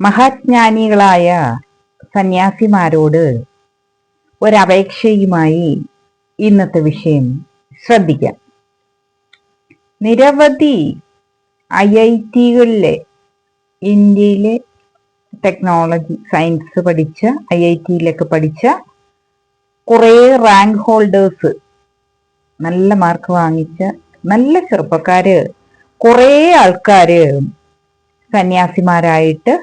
മഹാജ്ഞാനികളായ സന്യാസിമാരോട് ഒരപേക്ഷയുമായി ഇന്നത്തെ വിഷയം ശ്രദ്ധിക്കാം. നിരവധി ഐ ഐ ടികളിലെ ഇന്ത്യയിലെ ടെക്നോളജി സയൻസ് പഠിച്ച ഐ ഐ ടിയിലൊക്കെ പഠിച്ച കുറേ റാങ്ക് ഹോൾഡേഴ്സ് നല്ല മാർക്ക് വാങ്ങിച്ച നല്ല ചെറുപ്പക്കാര് കുറേ ആൾക്കാര് സന്യാസിമാരായിട്ട്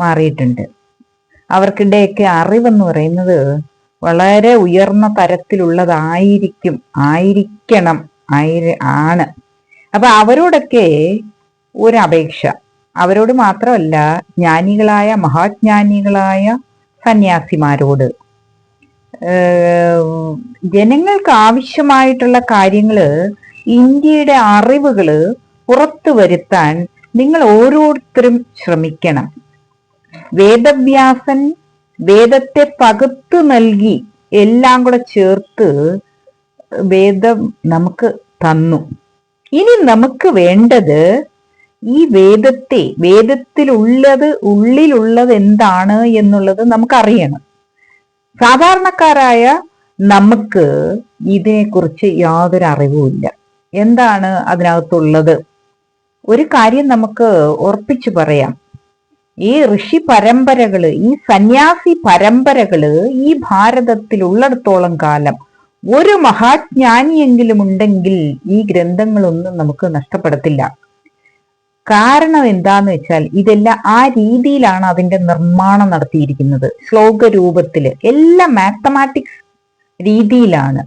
മാറിയിട്ടുണ്ട്. അവർക്കിടെയൊക്കെ അറിവെന്ന് പറയുന്നത് വളരെ ഉയർന്ന തരത്തിലുള്ളതായിരിക്കും ആയിരിക്കണം ആയിര ആണ്. അപ്പൊ അവരോടൊക്കെ ഒരു അപേക്ഷ അവരോട് മാത്രമല്ല ജ്ഞാനികളായ മഹാജ്ഞാനികളായ സന്യാസിമാരോട്. ജനങ്ങൾക്ക് ആവശ്യമായിട്ടുള്ള കാര്യങ്ങൾ ഇന്ത്യയുടെ അറിവുകൾ പുറത്തു വരുത്താൻ നിങ്ങൾ ഓരോരുത്തരും ശ്രമിക്കണം. വേദവ്യാസൻ വേദത്തെ പകുത്തു നൽകി എല്ലാം കൂടെ ചേർത്ത് വേദം നമുക്ക് തന്നു. ഇനി നമുക്ക് വേണ്ടത് ഈ വേദത്തെ വേദത്തിലുള്ളത് ഉള്ളിലുള്ളത് എന്താണ് എന്നുള്ളത് നമുക്കറിയണം. സാധാരണക്കാരായ നമുക്ക് ഇതിനെക്കുറിച്ച് യാതൊരു അറിവുമില്ല എന്താണ് അതിനകത്തുള്ളത്? ഒരു കാര്യം നമുക്ക് ഉറപ്പിച്ചു പറയാം. ഈ ഋഷി പരമ്പരകൾ ഈ സന്യാസി പരമ്പരകൾ ഈ ഭാരതത്തിൽ ഉള്ളിടത്തോളം കാലം ഒരു മഹാജ്ഞാനിയെങ്കിലും ഉണ്ടെങ്കിൽ ഈ ഗ്രന്ഥങ്ങളൊന്നും നമുക്ക് നഷ്ടപ്പെടത്തില്ല. കാരണം എന്താന്ന് വെച്ചാൽ ഇതെല്ലാം ആ രീതിയിലാണ് അതിന്റെ നിർമ്മാണം നടത്തിയിരിക്കുന്നത്. ശ്ലോക രൂപത്തിൽ എല്ലാം മാത്തമാറ്റിക്സ് രീതിയിലാണ്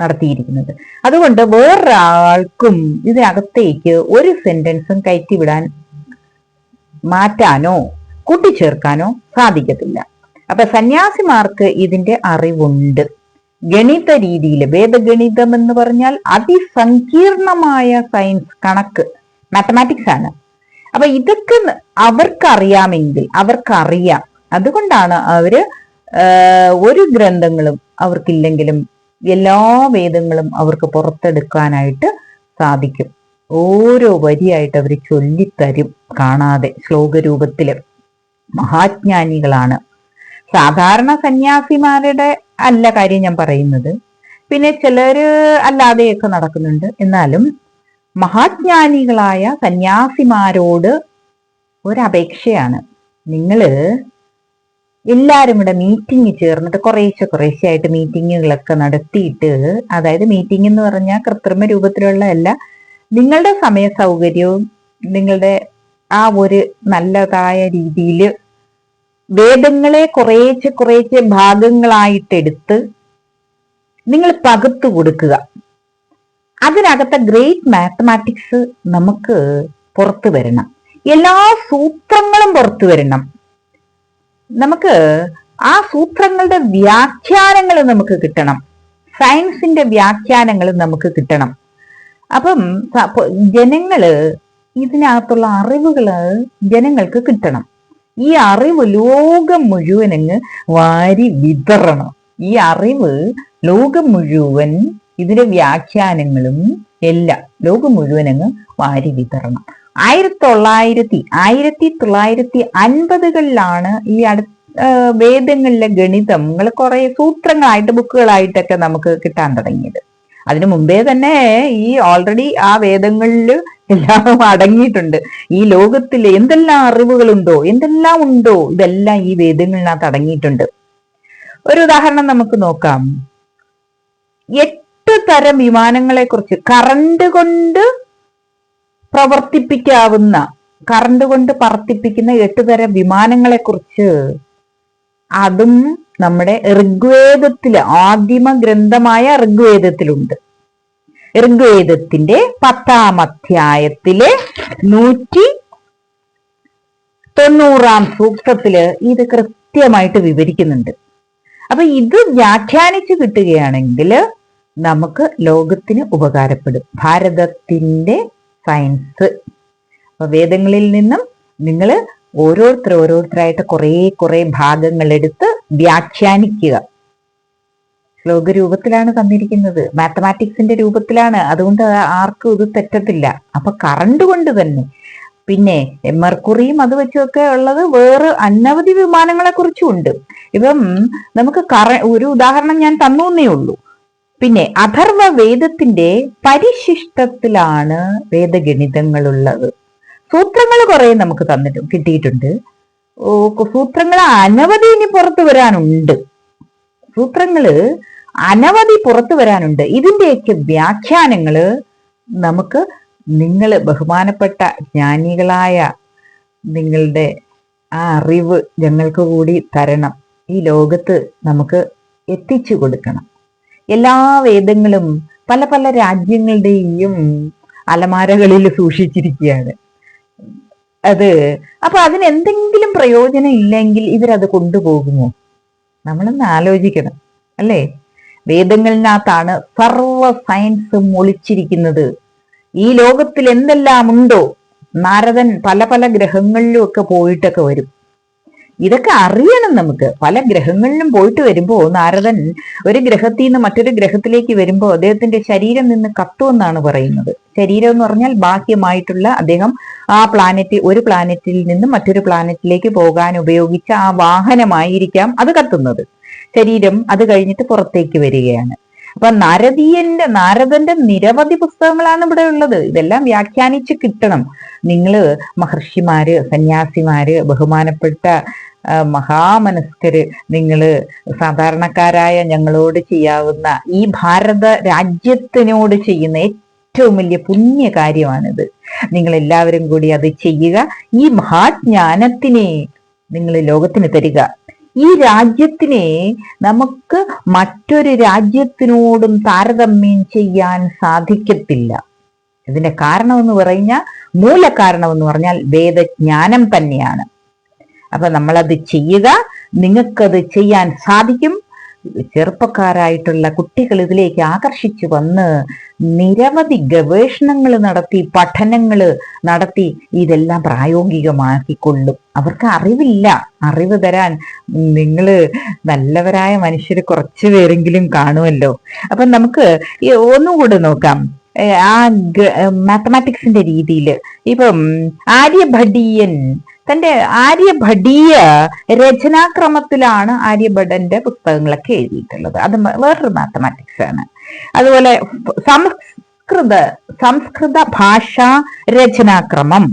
നടത്തിയിരിക്കുന്നത്. അതുകൊണ്ട് വേറൊരാൾക്കും ഇതിനകത്തേക്ക് ഒരു സെന്റൻസും കയറ്റിവിടാൻ മാറ്റാനോ കൂട്ടിച്ചേർക്കാനോ സാധിക്കത്തില്ല. അപ്പൊ സന്യാസിമാർക്ക് ഇതിന്റെ അറിവുണ്ട്. ഗണിത രീതിയിൽ വേദഗണിതം എന്ന് പറഞ്ഞാൽ അതിസങ്കീർണമായ സയൻസ് കണക്ക് മാത്തമാറ്റിക്സ് ആണ്. അപ്പൊ ഇതൊക്കെ അവർക്കറിയാമെങ്കിൽ അവർക്കറിയാം. അതുകൊണ്ടാണ് അവർ ഒരു ഗ്രന്ഥങ്ങളും അവർക്കില്ലെങ്കിലും എല്ലാ വേദങ്ങളും അവർക്ക് പുറത്തെടുക്കാനായിട്ട് സാധിക്കും. ഓരോ വരിയായിട്ട് അവർ ചൊല്ലിത്തരും കാണാതെ ശ്ലോക രൂപത്തിൽ മഹാജ്ഞാനികളാണ്. സാധാരണ സന്യാസിമാരുടെ അല്ല കാര്യം ഞാൻ പറയുന്നത്. പിന്നെ ചിലര് അല്ലാതെയൊക്കെ നടക്കുന്നുണ്ട്. എന്നാലും മഹാജ്ഞാനികളായ സന്യാസിമാരോട് ഒരപേക്ഷയാണ്. നിങ്ങൾ എല്ലാരും കൂടെ മീറ്റിംഗ് ചേർന്നിട്ട് കുറേശ്ശെ കുറേശ്ശെ ആയിട്ട് മീറ്റിങ്ങുകളൊക്കെ നടത്തിയിട്ട് അതായത് മീറ്റിംഗ് എന്ന് പറഞ്ഞാൽ കൃത്രിമ രൂപത്തിലുള്ള അല്ല നിങ്ങളുടെ സമയ സൗകര്യവും നിങ്ങളുടെ ആ ഒരു നല്ലതായ രീതിയിൽ വേദങ്ങളെ കുറേശ്ശെ കുറേശ്ശെ ഭാഗങ്ങളായിട്ടെടുത്ത് നിങ്ങൾ പകുത്തു കൊടുക്കുക. അതിനകത്തെ ഗ്രേറ്റ് മാത്തമാറ്റിക്സ് നമുക്ക് പുറത്തു വരണം. എല്ലാ സൂത്രങ്ങളും പുറത്തു വരണം. നമുക്ക് ആ സൂത്രങ്ങളുടെ വ്യാഖ്യാനങ്ങൾ നമുക്ക് കിട്ടണം. സയൻസിന്റെ വ്യാഖ്യാനങ്ങൾ നമുക്ക് കിട്ടണം. അപ്പം ജനങ്ങൾ ഇതിനകത്തുള്ള അറിവുകൾ ജനങ്ങൾക്ക് കിട്ടണം. ഈ അറിവ് ലോകം മുഴുവൻ അങ്ങ് വാരി വിതറണം. ഈ അറിവ് ലോകം മുഴുവൻ ഇതിന്റെ വ്യാഖ്യാനങ്ങളും എല്ലാം ലോകം മുഴുവൻ അങ്ങ് വാരി വിതറണം. ആയിരത്തി തൊള്ളായിരത്തി ആയിരത്തി തൊള്ളായിരത്തി അൻപതുകളിലാണ് ഈ അടുത്ത വേദങ്ങളിലെ ഗണിതങ്ങൾ കുറെ സൂത്രങ്ങളായിട്ട് ബുക്കുകളായിട്ടൊക്കെ നമുക്ക് കിട്ടാൻ തുടങ്ങിയത്. അതിനു മുമ്പേ തന്നെ ഈ ഓൾറെഡി ആ വേദങ്ങളിൽ എല്ലാം അടങ്ങിയിട്ടുണ്ട്. ഈ ലോകത്തിൽ എന്തെല്ലാം അറിവുകളുണ്ടോ എന്തെല്ലാം ഉണ്ടോ ഇതെല്ലാം ഈ വേദങ്ങളിനകത്ത് അടങ്ങിയിട്ടുണ്ട്. ഒരു ഉദാഹരണം നമുക്ക് നോക്കാം. എട്ട് തരം വിമാനങ്ങളെ കുറിച്ച് കറണ്ട് കൊണ്ട് പ്രവർത്തിപ്പിക്കാവുന്ന കറണ്ട് കൊണ്ട് പ്രവർത്തിപ്പിക്കുന്ന എട്ട് തരം വിമാനങ്ങളെ കുറിച്ച് അതും നമ്മുടെ ഋഗ്വേദത്തിൽ ആദിമ ഗ്രന്ഥമായ ഋഗ്വേദത്തിലുണ്ട്. ഋഗ്വേദത്തിന്റെ പത്താം അധ്യായത്തിലെ നൂറ്റി തൊണ്ണൂറാം സൂക്തത്തിൽ ഇത് കൃത്യമായിട്ട് വിവരിക്കുന്നുണ്ട്. അപ്പൊ ഇത് വ്യാഖ്യാനിച്ചു കിട്ടുകയാണെങ്കിൽ നമുക്ക് ലോകത്തിന് ഉപകാരപ്പെടും. ഭാരതത്തിന്റെ സയൻസ് വേദങ്ങളിൽ നിന്നും നിങ്ങൾ ഓരോരുത്തർ ഓരോരുത്തരായിട്ട് കുറേ കുറേ ഭാഗങ്ങൾ എടുത്ത് വ്യാഖ്യാനിക്കുക. ശ്ലോക രൂപത്തിലാണ് തന്നിരിക്കുന്നത്. മാത്തമാറ്റിക്സിന്റെ രൂപത്തിലാണ്. അതുകൊണ്ട് ആർക്കും ഇത് തെറ്റത്തില്ല. അപ്പൊ കറണ്ട് കൊണ്ട് തന്നെ. പിന്നെ മെർക്കുറിയും അത് വെച്ചൊക്കെ ഉള്ളത് വേറെ അനവധി വിമാനങ്ങളെ കുറിച്ചും ഉണ്ട്. ഇപ്പം നമുക്ക് കറ ഒരു ഉദാഹരണം ഞാൻ തന്നേ ഉള്ളൂ. പിന്നെ അഥർവ വേദത്തിന്റെ പരിശിഷ്ടത്തിലാണ് വേദഗണിതങ്ങളുള്ളത്. സൂത്രങ്ങൾ കുറെ നമുക്ക് തന്നിട്ട് കിട്ടിയിട്ടുണ്ട്. സൂത്രങ്ങൾ അനവധി ഇനി പുറത്തു വരാനുണ്ട്. സൂത്രങ്ങൾ അനവധി പുറത്തു വരാനുണ്ട്. ഇതിന്റെയൊക്കെ വ്യാഖ്യാനങ്ങൾ നമുക്ക് നിങ്ങൾ ബഹുമാനപ്പെട്ട ജ്ഞാനികളായ നിങ്ങളുടെ ആ അറിവ് ഞങ്ങൾക്ക് കൂടി തരണം. ഈ ലോകത്ത് നമുക്ക് എത്തിച്ചു കൊടുക്കണം. എല്ലാ വേദങ്ങളും പല പല രാജ്യങ്ങളുടെയും അലമാരകളിൽ സൂക്ഷിച്ചിരിക്കുകയാണ്. അത്. അപ്പൊ അതിന് എന്തെങ്കിലും പ്രയോജനം ഇല്ലെങ്കിൽ ഇവരത് കൊണ്ടുപോകുമോ? നമ്മളൊന്ന് ആലോചിക്കണം അല്ലേ? വേദങ്ങളിനകത്താണ് സർവ സയൻസും ഒളിച്ചിരിക്കുന്നത്. ഈ ലോകത്തിൽ എന്തെല്ലാം ഉണ്ടോ നാരദൻ പല പല ഗ്രഹങ്ങളിലും ഒക്കെ പോയിട്ടൊക്കെ വരും. ഇതൊക്കെ അറിയണം നമുക്ക്. പല ഗ്രഹങ്ങളിലും പോയിട്ട് വരുമ്പോൾ നാരദൻ ഒരു ഗ്രഹത്തിൽ നിന്ന് മറ്റൊരു ഗ്രഹത്തിലേക്ക് വരുമ്പോൾ അദ്ദേഹത്തിന്റെ ശരീരം നിന്ന് കത്തുമെന്നാണ് പറയുന്നത്. ശരീരം എന്ന് പറഞ്ഞാൽ ബാഹ്യമായിട്ടുള്ള അദ്ദേഹം ആ പ്ലാനറ്റ് ഒരു പ്ലാനറ്റിൽ നിന്ന് മറ്റൊരു പ്ലാനറ്റിലേക്ക് പോകാൻ ഉപയോഗിച്ച ആ വാഹനമായിരിക്കാം അത് കത്തുന്നത്. ശരീരം അത് കഴിഞ്ഞിട്ട് പുറത്തേക്ക് വരികയാണ്. അപ്പൊ നാരദീയന്റെ നാരദന്റെ നിരവധി പുസ്തകങ്ങളാണ് ഇവിടെ ഉള്ളത്. ഇതെല്ലാം വ്യാഖ്യാനിച്ച് കിട്ടണം. നിങ്ങൾ മഹർഷിമാര് സന്യാസിമാര് ബഹുമാനപ്പെട്ട മഹാമനസ്കർ നിങ്ങൾ സാധാരണക്കാരായ ഞങ്ങളോട് ചെയ്യാവുന്ന ഈ ഭാരത രാജ്യത്തിനോട് ചെയ്യുന്ന ഏറ്റവും വലിയ പുണ്യ കാര്യമാണിത്. നിങ്ങൾ എല്ലാവരും കൂടി അത് ചെയ്യുക. ഈ മഹാജ്ഞാനത്തിനെ നിങ്ങൾ ലോകത്തിന് തരിക. ഈ രാജ്യത്തിനെ നമുക്ക് മറ്റൊരു രാജ്യത്തിനോടും താരതമ്യം ചെയ്യാൻ സാധിക്കത്തില്ല. ഇതിന്റെ കാരണം എന്ന് പറഞ്ഞാൽ മൂലകാരണം എന്ന് പറഞ്ഞാൽ വേദജ്ഞാനം തന്നെയാണ്. അപ്പൊ നമ്മളത് ചെയ്യുക നിങ്ങൾക്കത് ചെയ്യാൻ സാധിക്കും. ചെറുപ്പക്കാരായിട്ടുള്ള കുട്ടികൾ ഇതിലേക്ക് ആകർഷിച്ചു വന്ന് നിരവധി ഗവേഷണങ്ങൾ നടത്തി പഠനങ്ങൾ നടത്തി ഇതെല്ലാം പ്രായോഗികമാക്കിക്കൊള്ളും. അവർക്ക് അറിവില്ല. അറിവ് തരാൻ നിങ്ങൾ നല്ലവരായ മനുഷ്യർ കുറച്ചു പേരെങ്കിലും കാണുമല്ലോ. അപ്പൊ നമുക്ക് ഒന്നും കൂടെ നോക്കാം. ആ മാത്തമാറ്റിക്സിന്റെ രീതിയിൽ ഇപ്പം ആര്യഭടീയൻ തന്റെ ആര്യഭടീയ രചനാക്രമത്തിലാണ് ആര്യഭടന്റെ പുസ്തകങ്ങളൊക്കെ എഴുതിയിട്ടുള്ളത്. അത് വേറൊരു മാത്തമാറ്റിക്സ് ആണ്. അതുപോലെ സംസ്കൃത സംസ്കൃത ഭാഷാ രചനാക്രമം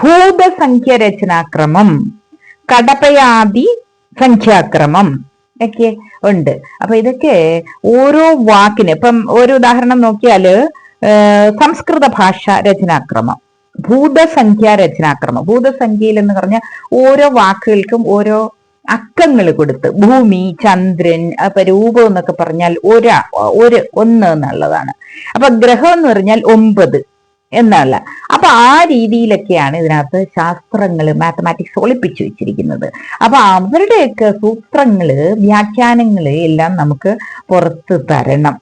ഭൂതസംഖ്യ രചനാക്രമം കടപയാദി സംഖ്യാക്രമം ഒക്കെ ഉണ്ട്. അപ്പൊ ഇതൊക്കെ ഓരോ വാക്കിന് ഇപ്പം ഒരു ഉദാഹരണം നോക്കിയാൽ സംസ്കൃത ഭാഷ രചനാക്രമം ഭൂതസംഖ്യ രചനാക്രമം. ഭൂതസംഖ്യയിൽ എന്ന് പറഞ്ഞ ഓരോ വാക്കുകൾക്കും ഓരോ അക്കങ്ങൾ കൊടുത്ത് ഭൂമി ചന്ദ്രൻ അപ്പൊ രൂപം എന്നൊക്കെ പറഞ്ഞാൽ ഒരാ ഒരു ഒന്ന് എന്നുള്ളതാണ്. അപ്പൊ ഗ്രഹം എന്ന് പറഞ്ഞാൽ ഒമ്പത്. എന്നുള്ള അപ്പൊ ആ രീതിയിലൊക്കെയാണ് ഇതിനകത്ത് ശാസ്ത്രങ്ങൾ മാത്തമാറ്റിക്സ് ഒളിപ്പിച്ചു വെച്ചിരിക്കുന്നത്. അപ്പൊ അവരുടെയൊക്കെ സൂത്രങ്ങൾ വ്യാഖ്യാനങ്ങൾ എല്ലാം നമുക്ക് പുറത്ത് തരണം.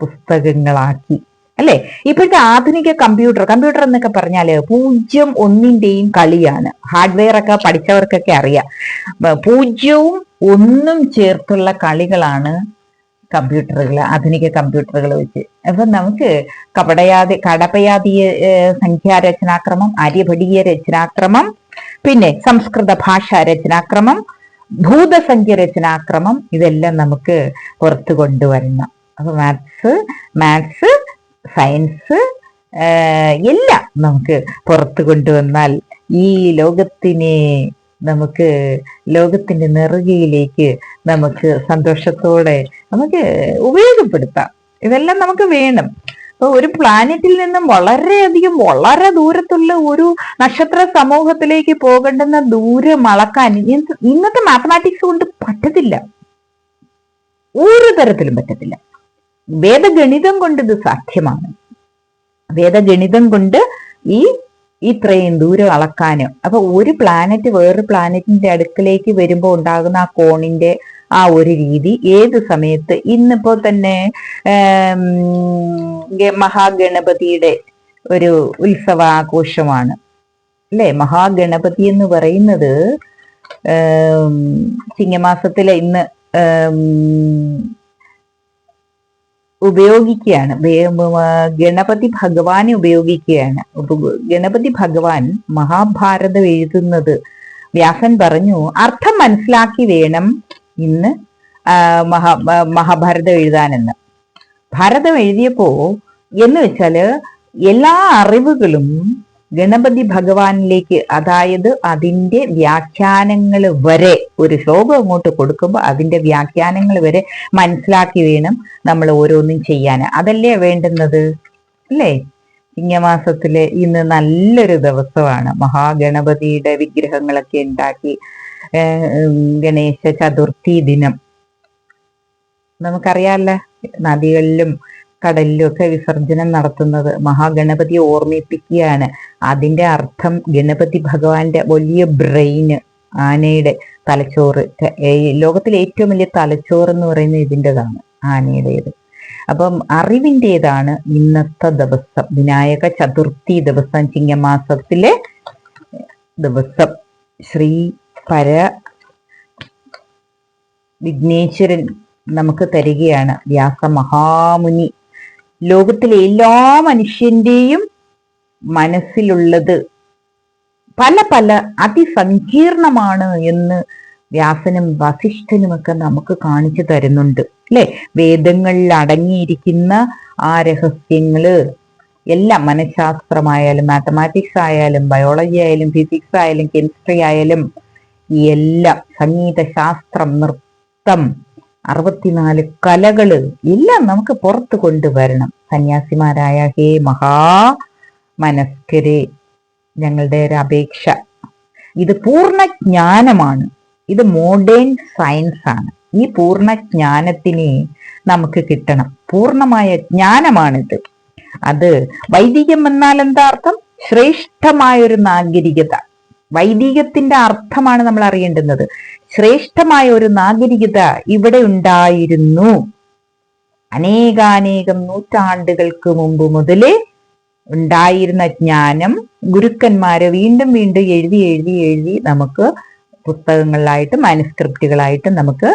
പുസ്തകങ്ങളാക്കി. അല്ലെ? ഇപ്പോഴത്തെ ആധുനിക കമ്പ്യൂട്ടർ കമ്പ്യൂട്ടർ എന്നൊക്കെ പറഞ്ഞാൽ പൂജ്യം ഒന്നിന്റെയും കളിയാണ്. ഹാർഡ്വെയർ ഒക്കെ പഠിച്ചവർക്കൊക്കെ അറിയാം. പൂജ്യവും ഒന്നും ചേർത്തുള്ള കളികളാണ് കമ്പ്യൂട്ടറുകൾ ആധുനിക കമ്പ്യൂട്ടറുകൾ വെച്ച്. അപ്പൊ നമുക്ക് കപടയാതി കടപയാതീയ സംഖ്യാ സംഖ്യാരചനാക്രമം ആര്യഭടീയ രചനാക്രമം പിന്നെ സംസ്കൃത ഭാഷാ രചനാക്രമം ഭൂതസംഖ്യ രചനാക്രമം ഇതെല്ലാം നമുക്ക് പുറത്തു കൊണ്ടുവരണം. അപ്പൊ മാത്സ് മാത്സ് സയൻസ് എല്ലാം നമുക്ക് പുറത്തു കൊണ്ടുവന്നാൽ ഈ ലോകത്തിനെ നമുക്ക് ലോകത്തിന്റെ നെറുകയിലേക്ക് നമുക്ക് സന്തോഷത്തോടെ നമുക്ക് ഉപയോഗപ്പെടുത്താം. ഇതെല്ലാം നമുക്ക് വേണം. അപ്പൊ ഒരു പ്ലാനറ്റിൽ നിന്നും വളരെയധികം വളരെ ദൂരത്തുള്ള ഒരു നക്ഷത്ര സമൂഹത്തിലേക്ക് പോകേണ്ടുന്ന ദൂരം അളക്കാൻ ഇന്നത്തെ മാത്തമാറ്റിക്സ് കൊണ്ട് പറ്റത്തില്ല. ഒരു തരത്തിലും പറ്റത്തില്ല. വേദഗണിതം കൊണ്ട് ഇത് സാധ്യമാണ്. വേദഗണിതം കൊണ്ട് ഈ ഇത്രയും ദൂരം അളക്കാനും. അപ്പൊ ഒരു പ്ലാനറ്റ് വേറൊരു പ്ലാനറ്റിന്റെ അടുക്കലേക്ക് വരുമ്പോൾ ഉണ്ടാകുന്ന ആ കോണിന്റെ ആ ഒരു രീതി ഏത് സമയത്ത്? ഇന്നിപ്പോ തന്നെ മഹാഗണപതിയുടെ ഒരു ഉത്സവാഘോഷമാണ്. അല്ലെ? മഹാഗണപതി എന്ന് പറയുന്നത് ചിങ്ങമാസത്തിലെ ഇന്ന് ഉപയോഗിക്കുകയാണ്. ഗണപതി ഭഗവാനെ ഉപയോഗിക്കുകയാണ്. ഗണപതി ഭഗവാൻ മഹാഭാരതം എഴുതുന്നത് വ്യാസൻ പറഞ്ഞു അർത്ഥം മനസ്സിലാക്കി വേണം ഇന്ന് മഹാ മഹാഭാരതം എഴുതാനെന്ന്. ഭാരതം എഴുതിയപ്പോ എന്ന് വെച്ചാൽ എല്ലാ അറിവുകളും ഗണപതി ഭഗവാനിലേക്ക് അതായത് അതിന്റെ വ്യാഖ്യാനങ്ങൾ വരെ ഒരു ശ്ലോകം അങ്ങോട്ട് കൊടുക്കുമ്പോൾ അതിന്റെ വ്യാഖ്യാനങ്ങൾ വരെ മനസ്സിലാക്കി വേണം നമ്മൾ ഓരോന്നും ചെയ്യാൻ. അതല്ലേ വേണ്ടുന്നത്? അല്ലേ? ചിങ്ങമാസത്തിലെ ഇന്ന് നല്ലൊരു ദിവസമാണ്. മഹാഗണപതിയുടെ വിഗ്രഹങ്ങളൊക്കെ ഉണ്ടാക്കി ഗണേശ ചതുർത്ഥി ദിനം. നമുക്കറിയാമല്ല നദികളിലും കടലിലും ഒക്കെ വിസർജനം നടത്തുന്നത് മഹാഗണപതിയെ ഓർമ്മിപ്പിക്കുകയാണ്. അതിന്റെ അർത്ഥം ഗണപതി ഭഗവാന്റെ വലിയ ബ്രെയിന് ആനയുടെ തലച്ചോറ്. ലോകത്തിലെ ഏറ്റവും വലിയ തലച്ചോറ് എന്ന് പറയുന്നത് ഇതിന്റെതാണ് ആനയുടേത്. അപ്പം അറിവിന്റെതാണ് ഇന്നത്തെ ദിവസം. വിനായക ചതുർത്ഥി ദിവസം ചിങ്ങമാസത്തിലെ ദിവസം. ശ്രീ പര വിഘ്നേശ്വരൻ നമുക്ക് തരികയാണ്. വ്യാസ മഹാമുനി ലോകത്തിലെ എല്ലാ മനുഷ്യന്റെയും മനസ്സിലുള്ളത് പല പല അതിസങ്കീർണമാണ് എന്ന് വ്യാസനും വസിഷ്ഠനുമൊക്കെ നമുക്ക് കാണിച്ചു തരുന്നുണ്ട്. അല്ലെ? വേദങ്ങളിൽ അടങ്ങിയിരിക്കുന്ന ആ രഹസ്യങ്ങൾ എല്ലാം മനഃശാസ്ത്രമായാലും മാത്തമാറ്റിക്സ് ആയാലും ബയോളജി ആയാലും ഫിസിക്സ് ആയാലും കെമിസ്ട്രി ആയാലും എല്ലാം സംഗീത ശാസ്ത്രം നൃത്തം അറുപത്തിനാല് കലകൾ എല്ലാം നമുക്ക് പുറത്തു കൊണ്ടുവരണം. സന്യാസിമാരായ ഹേ മഹാ മനസ്കരെ ഞങ്ങളുടെ ഒരു അപേക്ഷ. ഇത് പൂർണ ജ്ഞാനമാണ് ഇത് മോഡേൺ സയൻസ് ആണ്. ഈ പൂർണ ജ്ഞാനത്തിനെ നമുക്ക് കിട്ടണം. പൂർണമായ ജ്ഞാനമാണിത്. അത് വൈദികം എന്നാൽ എന്താ അർത്ഥം? ശ്രേഷ്ഠമായൊരു നാഗരികത. വൈദികത്തിന്റെ അർത്ഥമാണ് നമ്മൾ അറിയേണ്ടുന്നത്. ശ്രേഷ്ഠമായ ഒരു നാഗരികത ഇവിടെ ഉണ്ടായിരുന്നു. അനേകാനേകം നൂറ്റാണ്ടുകൾക്ക് മുമ്പ് മുതലേ ഉണ്ടായിരുന്ന ജ്ഞാനം ഗുരുക്കന്മാരെ വീണ്ടും വീണ്ടും എഴുതി എഴുതി എഴുതി നമുക്ക് പുസ്തകങ്ങളിലായിട്ടും മാനുസ്ക്രിപ്റ്റുകളായിട്ടും നമുക്ക്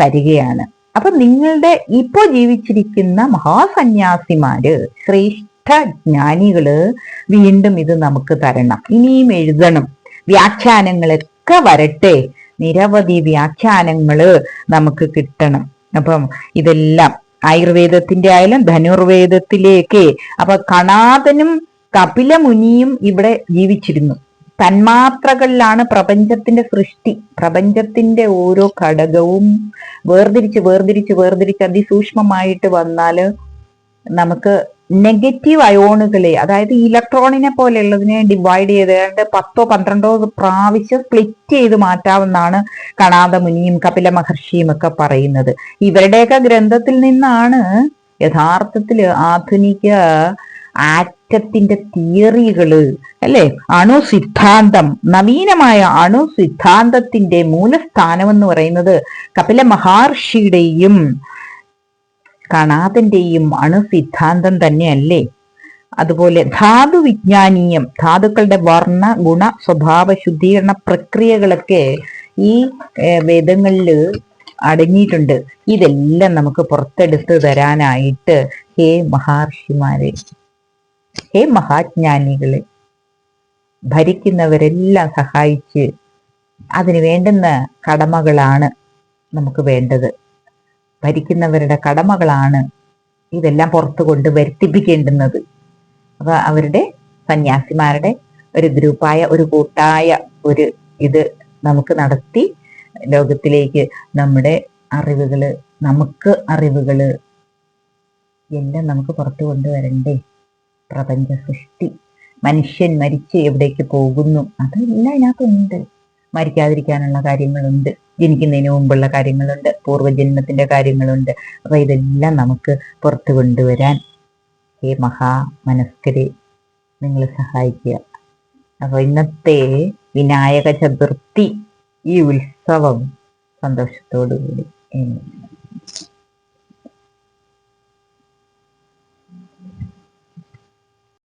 തരികയാണ്. അപ്പൊ നിങ്ങളുടെ ഇപ്പോ ജീവിച്ചിരിക്കുന്ന മഹാസന്യാസിമാര് ശ്രേഷ്ഠ ജ്ഞാനികൾ വീണ്ടും ഇത് നമുക്ക് തരണം. ഇനിയും എഴുതണം. വ്യാഖ്യാനങ്ങളൊക്കെ വരട്ടെ. നിരവധി വ്യാഖ്യാനങ്ങൾ നമുക്ക് കിട്ടണം. അപ്പം ഇതെല്ലാം ആയുർവേദത്തിന്റെ ആയാലും ധനുർവേദത്തിലേക്ക്. അപ്പൊ കണാദനും കപിലമുനിയും ഇവിടെ ജീവിച്ചിരുന്നു. തന്മാത്രകളിലാണ് പ്രപഞ്ചത്തിന്റെ സൃഷ്ടി. പ്രപഞ്ചത്തിന്റെ ഓരോ ഘടകവും വേർതിരിച്ച് വേർതിരിച്ച് വേർതിരിച്ച് അതിസൂക്ഷ്മമായിട്ട് വന്നാൽ നമുക്ക് നെഗറ്റീവ് അയോണുകളെ അതായത് ഇലക്ട്രോണിനെ പോലെയുള്ളതിനെ ഡിവൈഡ് ചെയ്ത് പത്തോ പന്ത്രണ്ടോ പ്രാവശ്യം സ്പ്ലിറ്റ് ചെയ്ത് മാറ്റാമെന്നാണ് കണാദ മുനിയും കപില മഹർഷിയും ഒക്കെ പറയുന്നത്. ഇവരുടെയൊക്കെ ഗ്രന്ഥത്തിൽ നിന്നാണ് യഥാർത്ഥത്തിൽ ആധുനിക ആറ്റത്തിന്റെ തിയറികൾ അല്ലെ? അണു സിദ്ധാന്തം നവീനമായ അണു സിദ്ധാന്തത്തിന്റെ മൂലസ്ഥാനം എന്ന് പറയുന്നത് കപില മഹർഷിയുടെയും കണാദന്റെയും അണു സിദ്ധാന്തം തന്നെയല്ലേ? അതുപോലെ ധാതു വിജ്ഞാനീയം ധാതുക്കളുടെ വർണ ഗുണ സ്വഭാവ ശുദ്ധീകരണ പ്രക്രിയകളൊക്കെ ഈ വേദങ്ങളിൽ അടങ്ങിയിട്ടുണ്ട്. ഇതെല്ലാം നമുക്ക് പുറത്തെടുത്ത് തരാനായിട്ട് ഹേ മഹർഷിമാരെ ഹേ മഹാജ്ഞാനികളെ ഭരിക്കുന്നവരെല്ലാം സഹായിച്ച് അതിന് വേണ്ടുന്ന കടമകളാണ് നമുക്ക് വേണ്ടത്. ഭരിക്കുന്നവരുടെ കടമകളാണ് ഇതെല്ലാം പുറത്തു കൊണ്ട് വരുത്തിപ്പിക്കേണ്ടുന്നത്. അപ്പൊ അവരുടെ സന്യാസിമാരുടെ ഒരു ഗ്രൂപ്പായ ഒരു കൂട്ടായ ഒരു ഇത് നമുക്ക് നടത്തി ലോകത്തിലേക്ക് നമ്മുടെ അറിവുകൾ നമുക്ക് അറിവുകൾ എല്ലാം നമുക്ക് പുറത്തു കൊണ്ടുവരണ്ടേ പ്രപഞ്ച സൃഷ്ടി. മനുഷ്യൻ മരിച്ച് എവിടേക്ക് പോകുന്നു? അതെല്ലാം അതിനകത്തുണ്ട് മരിക്കാതിരിക്കാനുള്ള കാര്യങ്ങളുണ്ട്. ജനിക്കുന്നതിന് മുമ്പുള്ള കാര്യങ്ങളുണ്ട് പൂർവജന്മത്തിന്റെ കാര്യങ്ങളുണ്ട്. അപ്പൊ ഇതെല്ലാം നമുക്ക് പുറത്തു കൊണ്ടുവരാൻ ഹേ മഹാ മനസ്കരെ നിങ്ങൾ സഹായിക്കുക. അപ്പൊ ഇന്നത്തെ വിനായക ചതുർത്ഥി ഈ ഉത്സവം സന്തോഷത്തോടു കൂടി